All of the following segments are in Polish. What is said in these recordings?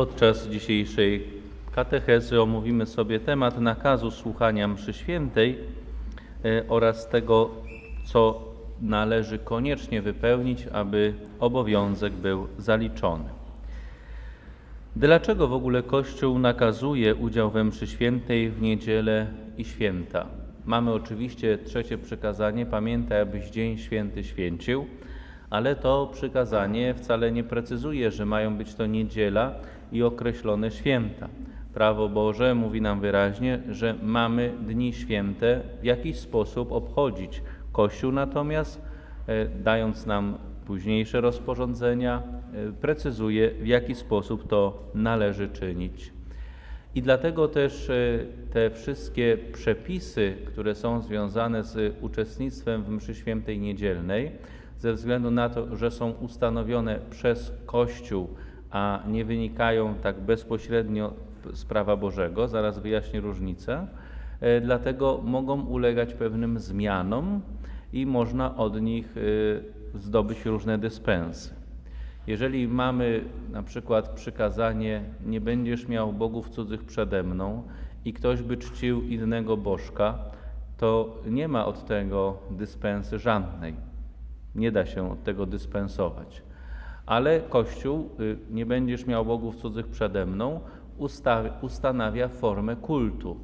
Podczas dzisiejszej katechezy omówimy sobie temat nakazu słuchania mszy świętej e, oraz tego, co należy koniecznie wypełnić, aby obowiązek był zaliczony. Dlaczego w ogóle Kościół nakazuje udział we mszy świętej w niedzielę i święta? Mamy oczywiście trzecie przykazanie, pamiętaj, abyś dzień święty święcił, ale to przykazanie wcale nie precyzuje, że mają być to niedziela i określone święta. Prawo Boże mówi nam wyraźnie, że mamy dni święte w jakiś sposób obchodzić. Kościół natomiast, e, dając nam późniejsze rozporządzenia, e, precyzuje, w jaki sposób to należy czynić. I dlatego też e, te wszystkie przepisy, które są związane z uczestnictwem w mszy świętej niedzielnej, ze względu na to, że są ustanowione przez Kościół, a nie wynikają tak bezpośrednio z prawa Bożego, zaraz wyjaśnię różnicę, e, dlatego mogą ulegać pewnym zmianom i można od nich e, zdobyć różne dyspensy. Jeżeli mamy na przykład przykazanie nie będziesz miał bogów cudzych przede mną i ktoś by czcił innego bożka, to nie ma od tego dyspensy żadnej. Nie da się od tego dyspensować. Ale Kościół, y, nie będziesz miał bogów cudzych przede mną, ustanawia formę kultu.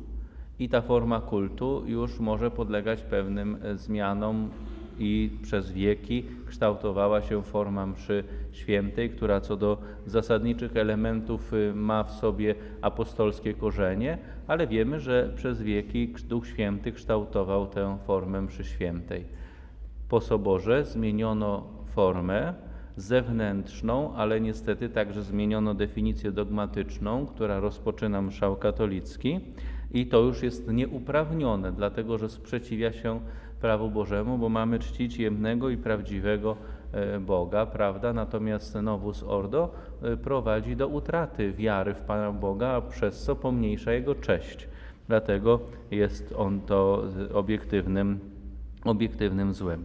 I ta forma kultu już może podlegać pewnym e, zmianom i przez wieki kształtowała się forma mszy świętej, która co do zasadniczych elementów y, ma w sobie apostolskie korzenie, ale wiemy, że przez wieki Duch Święty kształtował tę formę mszy świętej. Po soborze zmieniono formę zewnętrzną, ale niestety także zmieniono definicję dogmatyczną, która rozpoczyna mszał katolicki i to już jest nieuprawnione, dlatego że sprzeciwia się prawu Bożemu, bo mamy czcić jednego i prawdziwego e, Boga, prawda? Natomiast Novus Ordo e, prowadzi do utraty wiary w Pana Boga, a przez co pomniejsza Jego cześć. Dlatego jest on to obiektywnym, obiektywnym złem.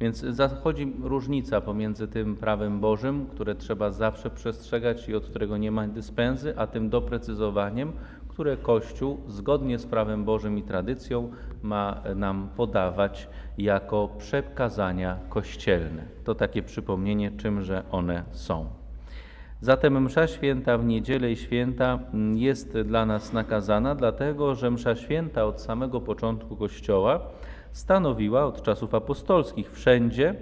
Więc zachodzi różnica pomiędzy tym prawem Bożym, które trzeba zawsze przestrzegać i od którego nie ma dyspensy, a tym doprecyzowaniem, które Kościół zgodnie z prawem Bożym i tradycją ma nam podawać jako przekazania kościelne. To takie przypomnienie, czymże one są. Zatem msza święta w niedzielę i święta jest dla nas nakazana, dlatego że msza święta od samego początku Kościoła stanowiła od czasów apostolskich wszędzie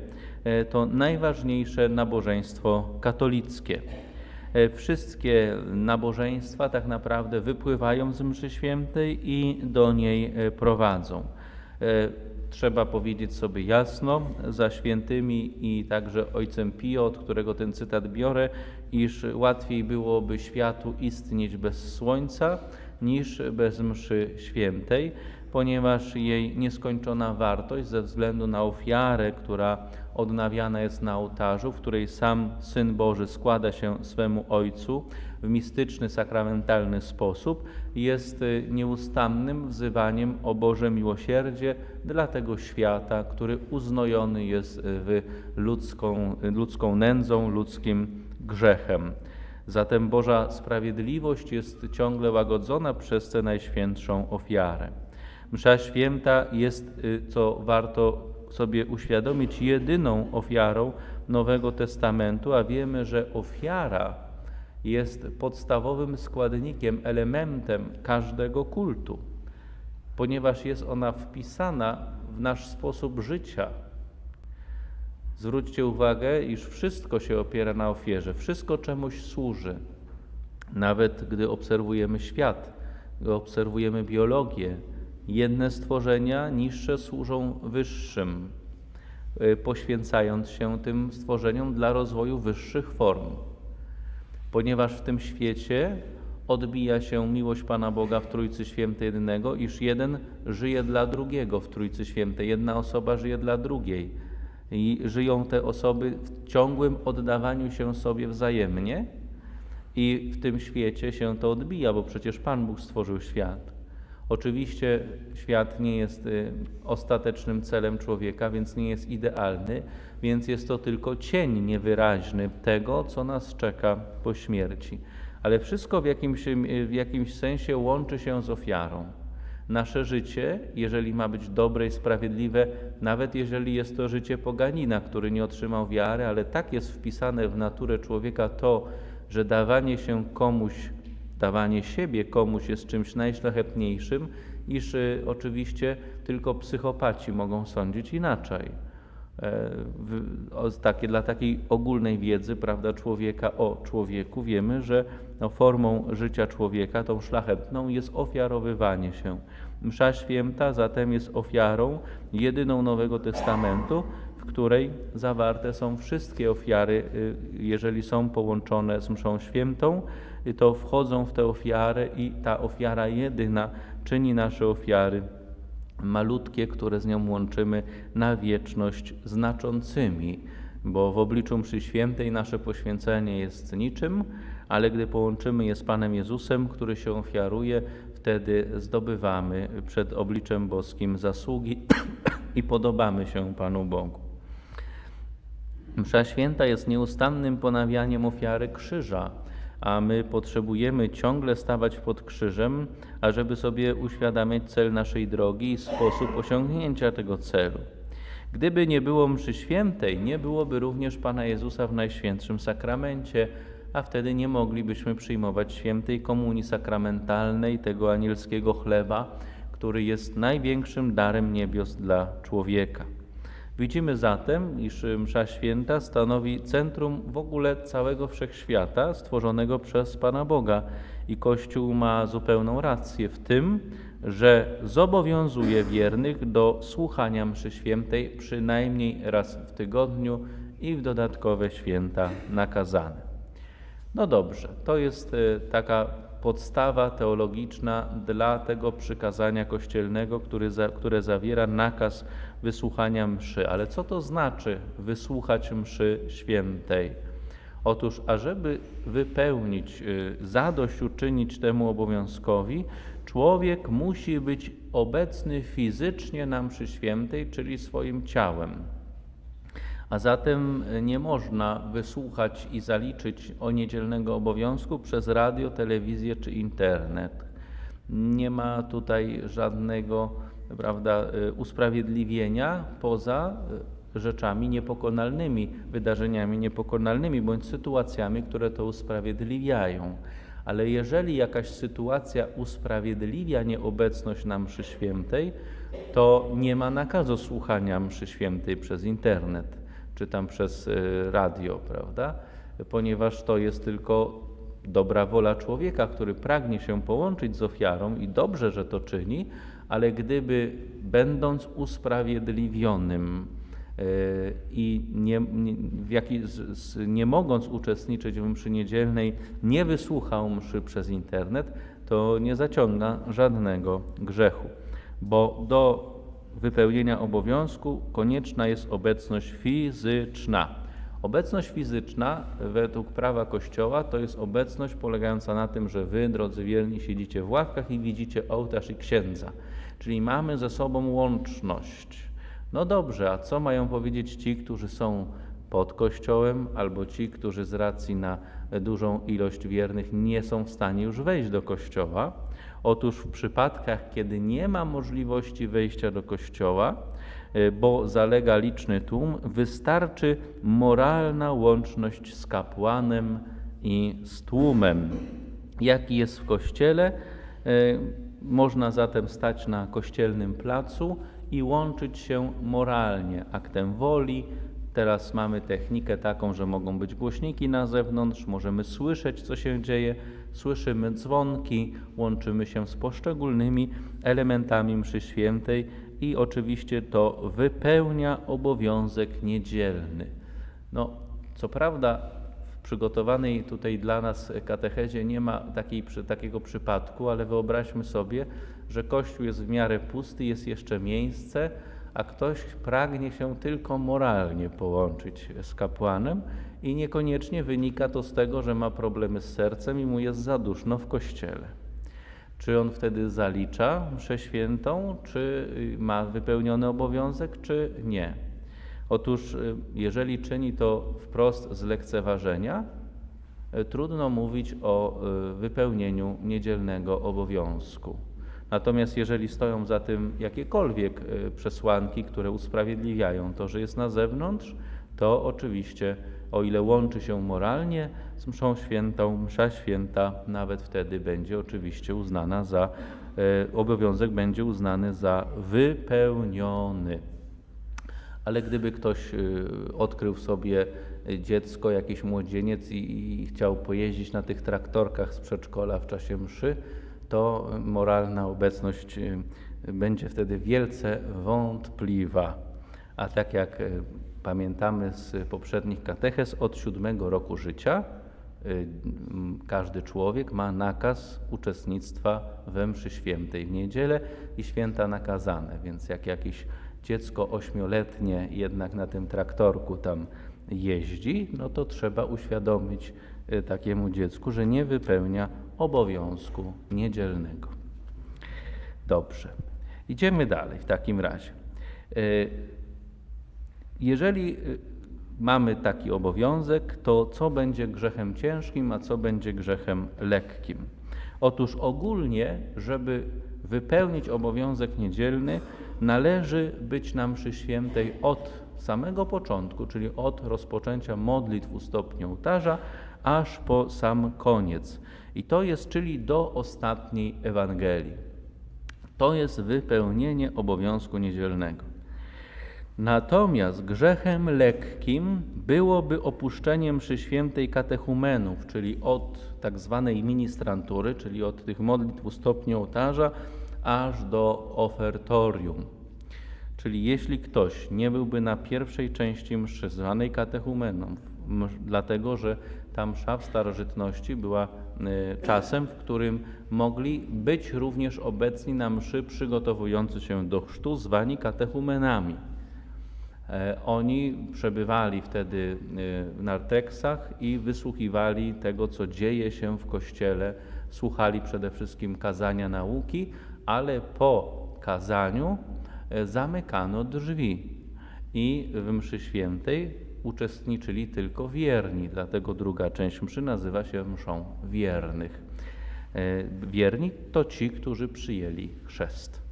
e, to najważniejsze nabożeństwo katolickie. E, wszystkie nabożeństwa tak naprawdę wypływają z mszy świętej i do niej e, prowadzą. Trzeba powiedzieć sobie jasno, za świętymi i także ojcem Pio, od którego ten cytat biorę, iż łatwiej byłoby światu istnieć bez słońca niż bez mszy świętej ponieważ jej nieskończona wartość ze względu na ofiarę, która odnawiana jest na ołtarzu, w której sam Syn Boży składa się swemu Ojcu w mistyczny, sakramentalny sposób, jest y, nieustannym wzywaniem o Boże miłosierdzie dla tego świata, który uznojony jest w ludzką, ludzką nędzą, ludzkim grzechem. Zatem Boża sprawiedliwość jest ciągle łagodzona przez tę najświętszą ofiarę. Msza święta jest, y, co warto sobie uświadomić, jedyną ofiarą Nowego Testamentu, a wiemy, że ofiara jest podstawowym składnikiem, elementem każdego kultu, ponieważ jest ona wpisana w nasz sposób życia. Zwróćcie uwagę, iż wszystko się opiera na ofierze, wszystko czemuś służy. Nawet gdy obserwujemy świat, gdy obserwujemy biologię, Jedne stworzenia niższe służą wyższym, y, poświęcając się tym stworzeniom dla rozwoju wyższych form. Ponieważ w tym świecie odbija się miłość Pana Boga w Trójcy Świętej jednego, iż jeden żyje dla drugiego w Trójcy Świętej, jedna osoba żyje dla drugiej. I żyją te osoby w ciągłym oddawaniu się sobie wzajemnie, i w tym świecie się to odbija, bo przecież Pan Bóg stworzył świat. Oczywiście świat nie jest y, ostatecznym celem człowieka, więc nie jest idealny, więc jest to tylko cień niewyraźny tego, co nas czeka po śmierci. ale wszystko w jakimś, w jakimś sensie łączy się z ofiarą. Nasze życie, jeżeli ma być dobre i sprawiedliwe, nawet jeżeli jest to życie poganina, który nie otrzymał wiary, ale tak jest wpisane w naturę człowieka to, że dawanie się komuś, dawanie siebie komuś jest czymś najszlachetniejszym, iż y, oczywiście tylko psychopaci mogą sądzić inaczej. E, w, o, takie, dla takiej ogólnej wiedzy prawda, człowieka o człowieku wiemy, że no, formą życia człowieka, tą szlachetną, jest ofiarowywanie się. Msza święta zatem jest ofiarą jedyną Nowego Testamentu, w której zawarte są wszystkie ofiary, y, jeżeli są połączone z mszą świętą, to wchodzą w tę ofiarę i ta ofiara jedyna czyni nasze ofiary malutkie, które z nią łączymy na wieczność znaczącymi, bo w obliczu mszy świętej nasze poświęcenie jest niczym, ale gdy połączymy je z Panem Jezusem, który się ofiaruje, wtedy zdobywamy przed obliczem boskim zasługi i podobamy się Panu Bogu. Msza święta jest nieustannym ponawianiem ofiary krzyża, a my potrzebujemy ciągle stawać pod krzyżem, ażeby sobie uświadamiać cel naszej drogi i sposób osiągnięcia tego celu. Gdyby nie było mszy świętej, nie byłoby również Pana Jezusa w Najświętszym Sakramencie, a wtedy nie moglibyśmy przyjmować świętej komunii sakramentalnej, tego anielskiego chleba, który jest największym darem niebios dla człowieka. Widzimy zatem, iż msza święta stanowi centrum w ogóle całego wszechświata stworzonego przez Pana Boga i Kościół ma zupełną rację w tym, że zobowiązuje wiernych do słuchania mszy świętej przynajmniej raz w tygodniu i w dodatkowe święta nakazane. No dobrze, to jest e, taka podstawa teologiczna dla tego przykazania kościelnego, który za, które zawiera nakaz wysłuchania mszy. Ale co to znaczy wysłuchać mszy świętej? Otóż, ażeby wypełnić, e, zadośćuczynić temu obowiązkowi, człowiek musi być obecny fizycznie na mszy świętej, czyli swoim ciałem. A zatem nie można wysłuchać i zaliczyć o niedzielnego obowiązku przez radio, telewizję czy internet. Nie ma tutaj żadnego prawda, usprawiedliwienia poza rzeczami niepokonalnymi, wydarzeniami niepokonalnymi bądź sytuacjami, które to usprawiedliwiają. Ale jeżeli jakaś sytuacja usprawiedliwia nieobecność na mszy świętej, to nie ma nakazu słuchania mszy świętej przez internet czy tam przez y, radio, prawda? Ponieważ to jest tylko dobra wola człowieka, który pragnie się połączyć z ofiarą i dobrze, że to czyni, ale gdyby będąc usprawiedliwionym y, i nie, nie, jaki, nie mogąc uczestniczyć w mszy niedzielnej, nie wysłuchał mszy przez internet, to nie zaciąga żadnego grzechu, bo do wypełnienia obowiązku konieczna jest obecność fizyczna. Obecność fizyczna według prawa Kościoła to jest obecność polegająca na tym, że wy, drodzy wierni, siedzicie w ławkach i widzicie ołtarz i księdza. Czyli mamy ze sobą łączność. No dobrze, a co mają powiedzieć ci, którzy są pod Kościołem, albo ci, którzy z racji na dużą ilość wiernych nie są w stanie już wejść do Kościoła? Otóż w przypadkach, kiedy nie ma możliwości wejścia do kościoła, e, bo zalega liczny tłum, wystarczy moralna łączność z kapłanem i z tłumem. Jaki jest w kościele? E, można zatem stać na kościelnym placu i łączyć się moralnie aktem woli, Teraz mamy technikę taką, że mogą być głośniki na zewnątrz, możemy słyszeć, co się dzieje, słyszymy dzwonki, łączymy się z poszczególnymi elementami mszy świętej i oczywiście to wypełnia obowiązek niedzielny. No, co prawda w przygotowanej tutaj dla nas katechezie nie ma takiej, takiego przypadku, ale wyobraźmy sobie, że Kościół jest w miarę pusty, jest jeszcze miejsce, a ktoś pragnie się tylko moralnie połączyć z kapłanem i niekoniecznie wynika to z tego, że ma problemy z sercem i mu jest za duszno w kościele. Czy on wtedy zalicza mszę świętą, czy ma wypełniony obowiązek, czy nie? Otóż, y, jeżeli czyni to wprost z lekceważenia, e, trudno mówić o wypełnieniu niedzielnego obowiązku. Natomiast jeżeli stoją za tym jakiekolwiek e, przesłanki, które usprawiedliwiają to, że jest na zewnątrz, to oczywiście, o ile łączy się moralnie z mszą świętą, msza święta nawet wtedy będzie oczywiście uznana za, e, obowiązek będzie uznany za wypełniony. Ale gdyby ktoś y, odkrył sobie dziecko, jakiś młodzieniec i chciał pojeździć na tych traktorkach z przedszkola w czasie mszy, to moralna obecność y, będzie wtedy wielce wątpliwa. A tak jak y, pamiętamy z poprzednich katechez, od siódmego roku życia y, każdy człowiek ma nakaz uczestnictwa we mszy świętej w niedzielę i święta nakazane, więc jak jakieś dziecko ośmioletnie jednak na tym traktorku tam jeździ, no to trzeba uświadomić takiemu dziecku, że nie wypełnia obowiązku niedzielnego. Dobrze. Idziemy dalej w takim razie. Y, Jeżeli y, mamy taki obowiązek, to co będzie grzechem ciężkim, a co będzie grzechem lekkim? Otóż ogólnie, żeby wypełnić obowiązek niedzielny, należy być na mszy świętej od samego początku, czyli od rozpoczęcia modlitw u stopnia ołtarza, aż po sam koniec. I to jest, czyli do ostatniej Ewangelii. To jest wypełnienie obowiązku niedzielnego. Natomiast grzechem lekkim byłoby opuszczenie mszy świętej katechumenów, czyli od tak zwanej ministrantury, czyli od tych modlitw u stopniu ołtarza, aż do ofertorium. Czyli jeśli ktoś nie byłby na pierwszej części mszy zwanej katechumeną, dlatego że ta msza w starożytności była czasem, w którym mogli być również obecni na mszy przygotowujący się do chrztu, zwani katechumenami. E, Oni przebywali wtedy e, w narteksach i wysłuchiwali tego, co dzieje się w kościele. Słuchali przede wszystkim kazania nauki, ale po kazaniu e, zamykano drzwi i w mszy świętej uczestniczyli tylko wierni, dlatego druga część mszy nazywa się mszą wiernych. E, Wierni to ci, którzy przyjęli chrzest.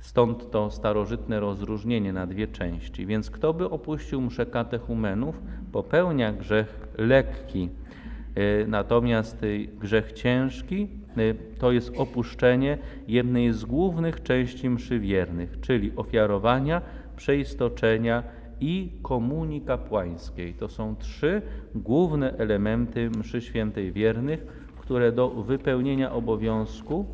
Stąd to starożytne rozróżnienie na dwie części. Więc kto by opuścił mszę katechumenów, popełnia grzech lekki. E, Natomiast y, grzech ciężki to jest opuszczenie jednej z głównych części mszy wiernych, czyli ofiarowania, przeistoczenia i komunii kapłańskiej. To są trzy główne elementy mszy świętej wiernych, które do wypełnienia obowiązku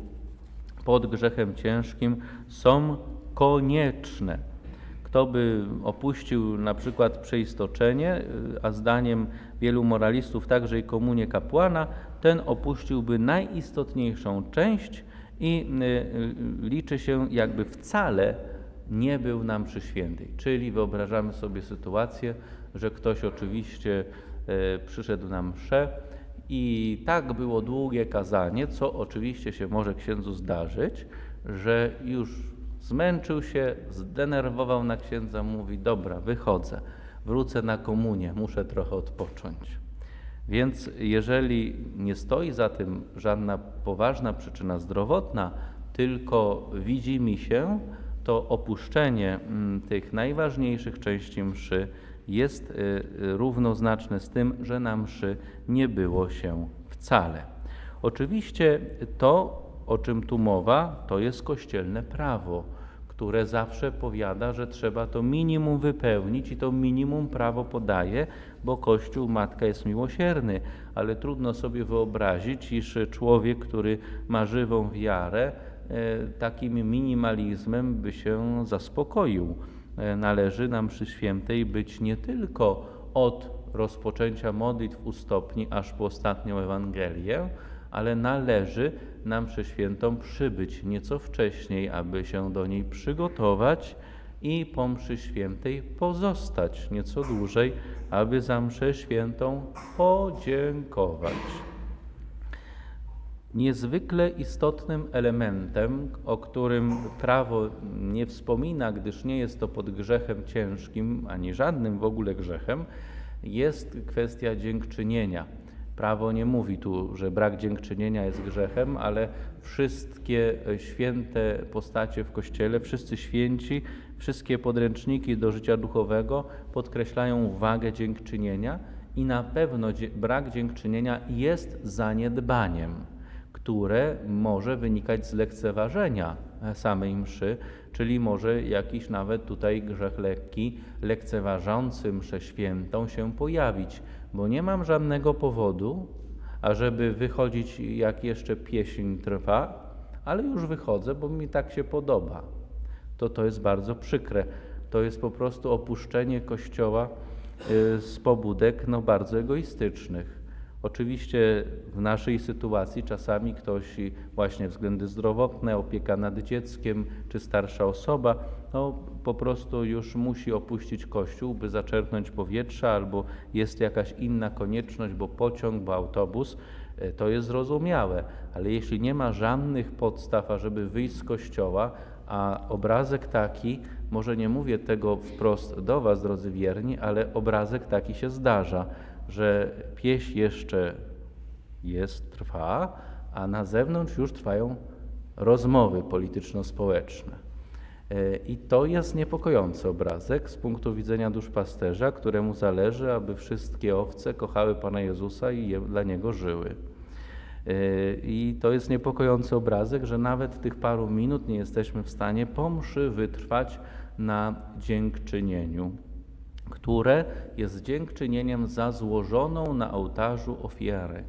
pod grzechem ciężkim są konieczne. Kto by opuścił na przykład przeistoczenie, a zdaniem wielu moralistów także i komunię kapłana, ten opuściłby najistotniejszą część i y, y, liczy się jakby wcale nie był na mszy świętej. Czyli wyobrażamy sobie sytuację, że ktoś oczywiście e, przyszedł na mszę i tak było długie kazanie, co oczywiście się może księdzu zdarzyć, że już zmęczył się, zdenerwował na księdza, mówi: Dobra, wychodzę, wrócę na komunię, muszę trochę odpocząć. Więc jeżeli nie stoi za tym żadna poważna przyczyna zdrowotna, tylko widzi mi się, to opuszczenie mm, tych najważniejszych części mszy jest y, y, równoznaczne z tym, że na mszy nie było się wcale. Oczywiście to, o czym tu mowa, to jest kościelne prawo, które zawsze powiada, że trzeba to minimum wypełnić i to minimum prawo podaje, bo Kościół Matka jest miłosierny, ale trudno sobie wyobrazić, iż człowiek, który ma żywą wiarę, takim minimalizmem by się zaspokoił. E, Należy nam przy świętej być nie tylko od rozpoczęcia modlitw u stopni aż po ostatnią Ewangelię, ale należy nam przy świętą przybyć nieco wcześniej, aby się do niej przygotować i po mszy świętej pozostać nieco dłużej, aby za mszę świętą podziękować. Niezwykle istotnym elementem, o którym prawo nie wspomina, gdyż nie jest to pod grzechem ciężkim, ani żadnym w ogóle grzechem, jest kwestia dziękczynienia. Prawo nie mówi tu, że brak dziękczynienia jest grzechem, ale wszystkie święte postacie w Kościele, wszyscy święci, wszystkie podręczniki do życia duchowego podkreślają wagę dziękczynienia i na pewno brak dziękczynienia jest zaniedbaniem, które może wynikać z lekceważenia samej mszy, czyli może jakiś nawet tutaj grzech lekki, lekceważący mszę świętą się pojawić, bo nie mam żadnego powodu, ażeby wychodzić jak jeszcze pieśń trwa, ale już wychodzę, bo mi tak się podoba. To to jest bardzo przykre. To jest po prostu opuszczenie Kościoła y, z pobudek no, bardzo egoistycznych. Oczywiście w naszej sytuacji czasami ktoś właśnie względy zdrowotne, opieka nad dzieckiem czy starsza osoba, no po prostu już musi opuścić kościół, by zaczerpnąć powietrza, albo jest jakaś inna konieczność, bo pociąg, bo autobus, e, to jest zrozumiałe. Ale jeśli nie ma żadnych podstaw, ażeby wyjść z kościoła, a obrazek taki, może nie mówię tego wprost do Was, drodzy wierni, ale obrazek taki się zdarza, że pieśń jeszcze jest, trwa, a na zewnątrz już trwają rozmowy polityczno-społeczne. E, I to jest niepokojący obrazek z punktu widzenia duszpasterza, któremu zależy, aby wszystkie owce kochały Pana Jezusa i dla Niego żyły. E, I to jest niepokojący obrazek, że nawet tych paru minut nie jesteśmy w stanie po mszy wytrwać na dziękczynieniu, które jest dziękczynieniem za złożoną na ołtarzu ofiarę.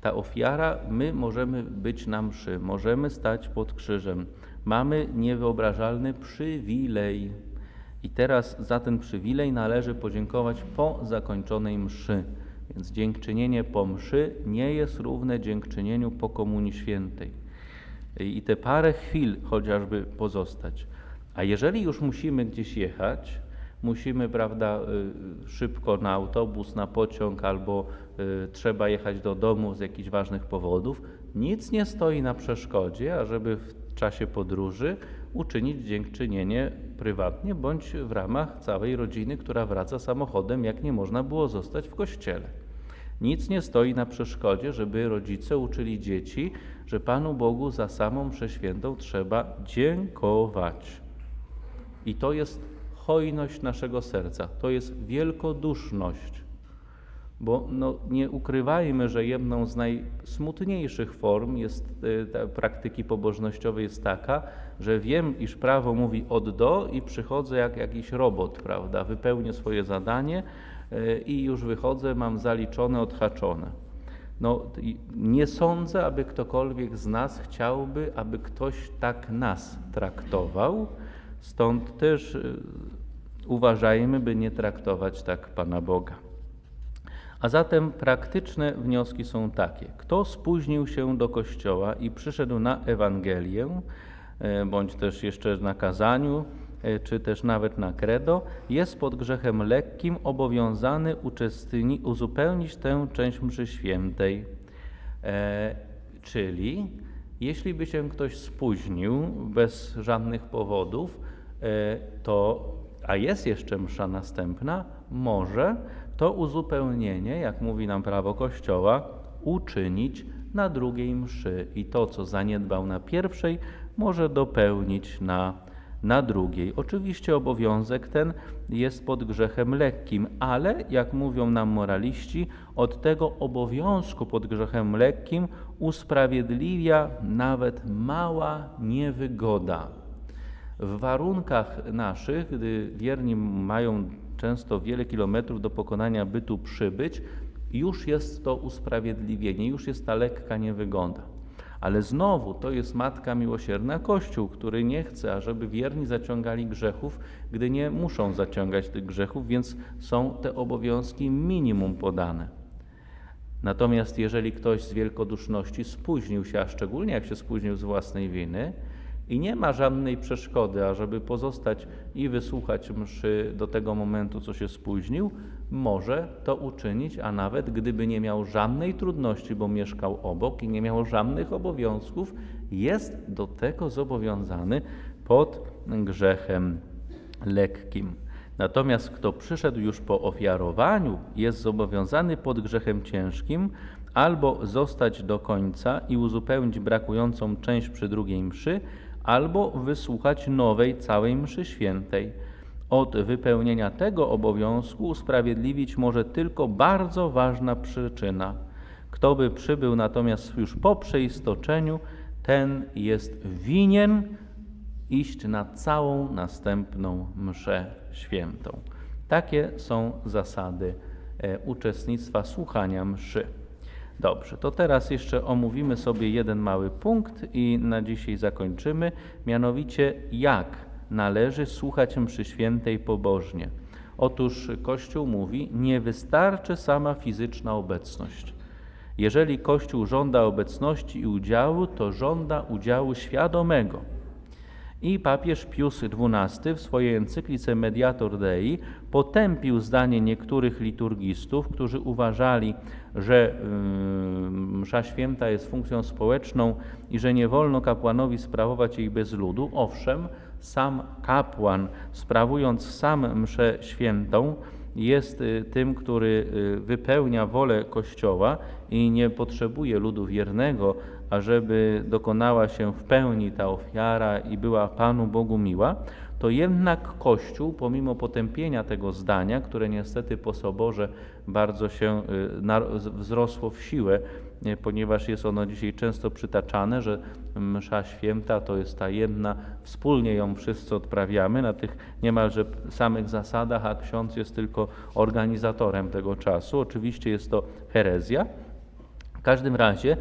Ta ofiara, my możemy być na mszy, możemy stać pod krzyżem. Mamy niewyobrażalny przywilej. I teraz za ten przywilej należy podziękować po zakończonej mszy. Więc dziękczynienie po mszy nie jest równe dziękczynieniu po Komunii Świętej. I te parę chwil chociażby pozostać. A jeżeli już musimy gdzieś jechać, musimy, prawda, y, szybko na autobus, na pociąg albo y, trzeba jechać do domu z jakichś ważnych powodów, nic nie stoi na przeszkodzie, ażeby w czasie podróży uczynić dziękczynienie prywatnie bądź w ramach całej rodziny, która wraca samochodem, jak nie można było zostać w kościele. Nic nie stoi na przeszkodzie, żeby rodzice uczyli dzieci, że Panu Bogu za samą mszę świętą trzeba dziękować. I to jest hojność naszego serca, to jest wielkoduszność. Bo no, nie ukrywajmy, że jedną z najsmutniejszych form jest, ta praktyki pobożnościowej jest taka, że wiem, iż prawo mówi od do i przychodzę jak jakiś robot, prawda? Wypełnię swoje zadanie y, i już wychodzę, mam zaliczone, odhaczone. No, nie sądzę, aby ktokolwiek z nas chciałby, aby ktoś tak nas traktował. Stąd też y, uważajmy, by nie traktować tak Pana Boga. A zatem praktyczne wnioski są takie: kto spóźnił się do kościoła i przyszedł na Ewangelię, e, bądź też jeszcze na kazaniu, e, czy też nawet na credo, jest pod grzechem lekkim obowiązany uczestni, uzupełnić tę część mszy świętej. E, czyli jeśli by się ktoś spóźnił bez żadnych powodów, to, a jest jeszcze msza następna, może to uzupełnienie, jak mówi nam prawo Kościoła, uczynić na drugiej mszy i to, co zaniedbał na pierwszej, może dopełnić na, na drugiej. Oczywiście obowiązek ten jest pod grzechem lekkim, ale jak mówią nam moraliści, od tego obowiązku pod grzechem lekkim usprawiedliwia nawet mała niewygoda. W warunkach naszych, gdy wierni mają często wiele kilometrów do pokonania, by tu przybyć, już jest to usprawiedliwienie, już jest ta lekka niewygoda. Ale znowu to jest Matka Miłosierna Kościół, który nie chce, ażeby wierni zaciągali grzechów, gdy nie muszą zaciągać tych grzechów, więc są te obowiązki minimum podane. Natomiast jeżeli ktoś z wielkoduszności spóźnił się, a szczególnie jak się spóźnił z własnej winy, i nie ma żadnej przeszkody, ażeby pozostać i wysłuchać mszy do tego momentu, co się spóźnił, może to uczynić, a nawet gdyby nie miał żadnej trudności, bo mieszkał obok i nie miał żadnych obowiązków, jest do tego zobowiązany pod grzechem lekkim. Natomiast kto przyszedł już po ofiarowaniu, jest zobowiązany pod grzechem ciężkim, albo zostać do końca i uzupełnić brakującą część przy drugiej mszy, albo wysłuchać nowej całej mszy świętej. Od wypełnienia tego obowiązku usprawiedliwić może tylko bardzo ważna przyczyna. Kto by przybył natomiast już po przeistoczeniu, ten jest winien iść na całą następną mszę świętą. Takie są zasady e, uczestnictwa słuchania mszy. Dobrze, to teraz jeszcze omówimy sobie jeden mały punkt i na dzisiaj zakończymy, mianowicie jak należy słuchać mszy świętej pobożnie. Otóż Kościół mówi, nie wystarczy sama fizyczna obecność. Jeżeli Kościół żąda obecności i udziału, to żąda udziału świadomego. I papież Pius XII w swojej encyklice Mediator Dei potępił zdanie niektórych liturgistów, którzy uważali, że yy, msza święta jest funkcją społeczną i że nie wolno kapłanowi sprawować jej bez ludu. Owszem, sam kapłan, sprawując sam mszę świętą, jest y, tym, który y, wypełnia wolę Kościoła i nie potrzebuje ludu wiernego, ażeby dokonała się w pełni ta ofiara i była Panu Bogu miła, to jednak Kościół, pomimo potępienia tego zdania, które niestety po soborze bardzo się y, wzrosło w siłę, ponieważ jest ono dzisiaj często przytaczane, że msza święta to jest tajemna, wspólnie ją wszyscy odprawiamy na tych niemalże samych zasadach, a ksiądz jest tylko organizatorem tego czasu. Oczywiście jest to herezja. W każdym razie,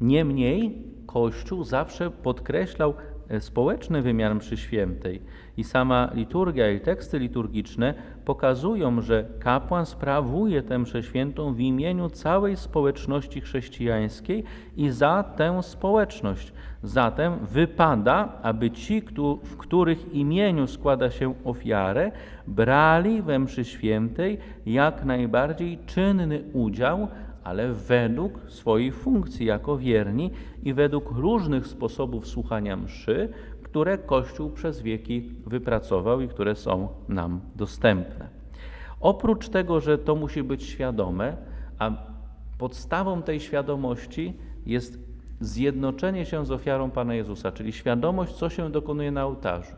niemniej Kościół zawsze podkreślał E, społeczny wymiar mszy świętej i sama liturgia i teksty liturgiczne pokazują, że kapłan sprawuje tę mszę świętą w imieniu całej społeczności chrześcijańskiej i za tę społeczność. Zatem wypada, aby ci, w których imieniu składa się ofiarę, brali we mszy świętej jak najbardziej czynny udział, ale według swojej funkcji jako wierni i według różnych sposobów słuchania mszy, które Kościół przez wieki wypracował i które są nam dostępne. Oprócz tego, że to musi być świadome, a podstawą tej świadomości jest zjednoczenie się z ofiarą Pana Jezusa, czyli świadomość, co się dokonuje na ołtarzu.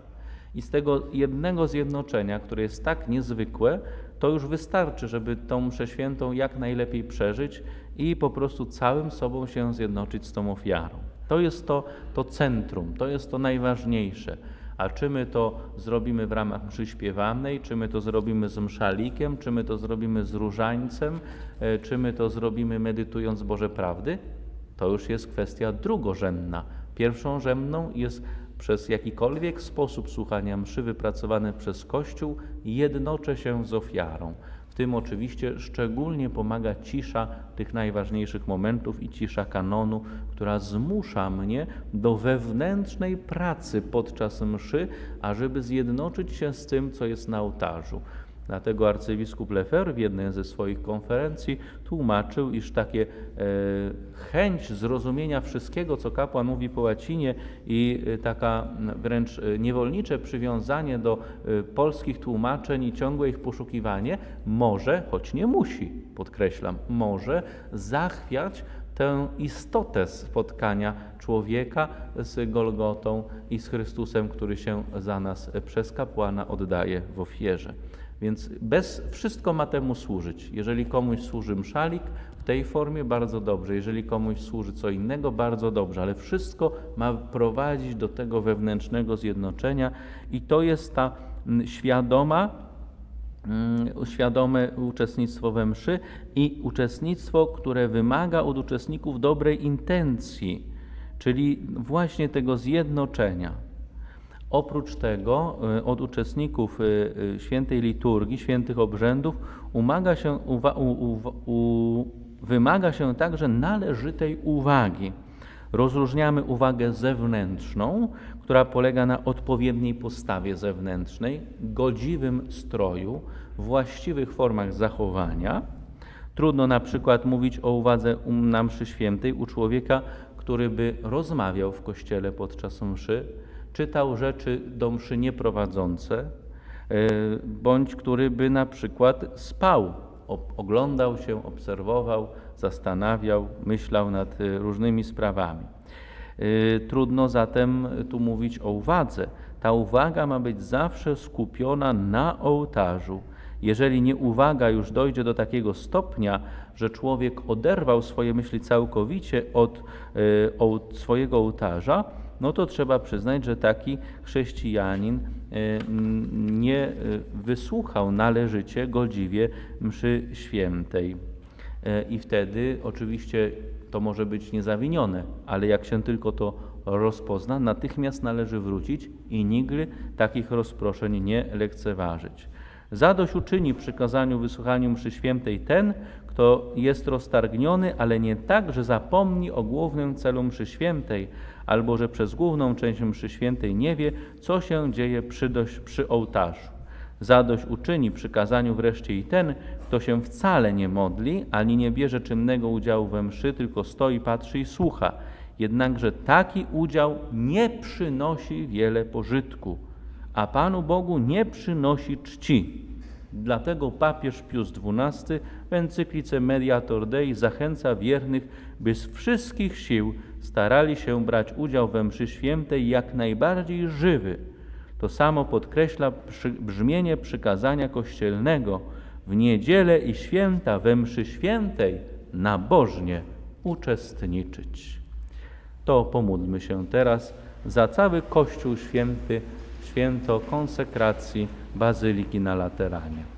I z tego jednego zjednoczenia, które jest tak niezwykłe, to już wystarczy, żeby tą mszę świętą jak najlepiej przeżyć i po prostu całym sobą się zjednoczyć z tą ofiarą. To jest to, to centrum, to jest to najważniejsze. A czy my to zrobimy w ramach mszy śpiewanej, czy my to zrobimy z mszalikiem, czy my to zrobimy z różańcem, e, czy my to zrobimy medytując Boże prawdy, to już jest kwestia drugorzędna. Pierwszą rzędną jest przez jakikolwiek sposób słuchania mszy wypracowany przez Kościół jednoczę się z ofiarą. W tym oczywiście szczególnie pomaga cisza tych najważniejszych momentów i cisza kanonu, która zmusza mnie do wewnętrznej pracy podczas mszy, ażeby zjednoczyć się z tym, co jest na ołtarzu. Dlatego arcybiskup Lefer w jednej ze swoich konferencji tłumaczył, iż takie e, chęć zrozumienia wszystkiego, co kapłan mówi po łacinie i e, taka wręcz e, niewolnicze przywiązanie do polskich tłumaczeń i ciągłe ich poszukiwanie może, choć nie musi, podkreślam, może zachwiać tę istotę spotkania człowieka z Golgotą i z Chrystusem, który się za nas przez kapłana oddaje w ofierze. Więc bez, wszystko ma temu służyć. Jeżeli komuś służy mszalik w tej formie, bardzo dobrze. Jeżeli komuś służy co innego, bardzo dobrze. Ale wszystko ma prowadzić do tego wewnętrznego zjednoczenia i to jest ta mm, świadoma, mm, świadome uczestnictwo we mszy i uczestnictwo, które wymaga od uczestników dobrej intencji, czyli właśnie tego zjednoczenia. Oprócz tego y, od uczestników y, y, świętej liturgii, świętych obrzędów umaga się, uwa, u, u, u, wymaga się także należytej uwagi. Rozróżniamy uwagę zewnętrzną, która polega na odpowiedniej postawie zewnętrznej, godziwym stroju, właściwych formach zachowania. Trudno na przykład mówić o uwadze na mszy świętej u człowieka, który by rozmawiał w kościele podczas mszy, czytał rzeczy do mszy nieprowadzące, e, bądź który by na przykład spał oglądał się, obserwował, zastanawiał, myślał nad y, różnymi sprawami. Y, Trudno zatem tu mówić o uwadze. Ta uwaga ma być zawsze skupiona na ołtarzu. Jeżeli nie uwaga już dojdzie do takiego stopnia, że człowiek oderwał swoje myśli całkowicie od oł- swojego ołtarza, no to trzeba przyznać, że taki chrześcijanin y, nie y, wysłuchał należycie, godziwie mszy świętej. E, I wtedy oczywiście to może być niezawinione, ale jak się tylko to rozpozna, natychmiast należy wrócić i nigdy takich rozproszeń nie lekceważyć. Zadośćuczyni przykazaniu wysłuchaniu mszy świętej ten, kto jest roztargniony, ale nie tak, że zapomni o głównym celu mszy świętej, albo że przez główną część mszy świętej nie wie, co się dzieje przy, doś- przy ołtarzu. Zadość uczyni przykazaniu wreszcie i ten, kto się wcale nie modli, ani nie bierze czynnego udziału we mszy, tylko stoi, patrzy i słucha. Jednakże taki udział nie przynosi wiele pożytku, a Panu Bogu nie przynosi czci. Dlatego papież Pius XII w encyklice Mediator Dei zachęca wiernych, by z wszystkich sił starali się brać udział we mszy świętej jak najbardziej żywy, to samo podkreśla przy, brzmienie przykazania kościelnego w niedzielę i święta we mszy świętej nabożnie uczestniczyć. To pomódlmy się teraz za cały Kościół Święty, święto konsekracji Bazyliki na Lateranie.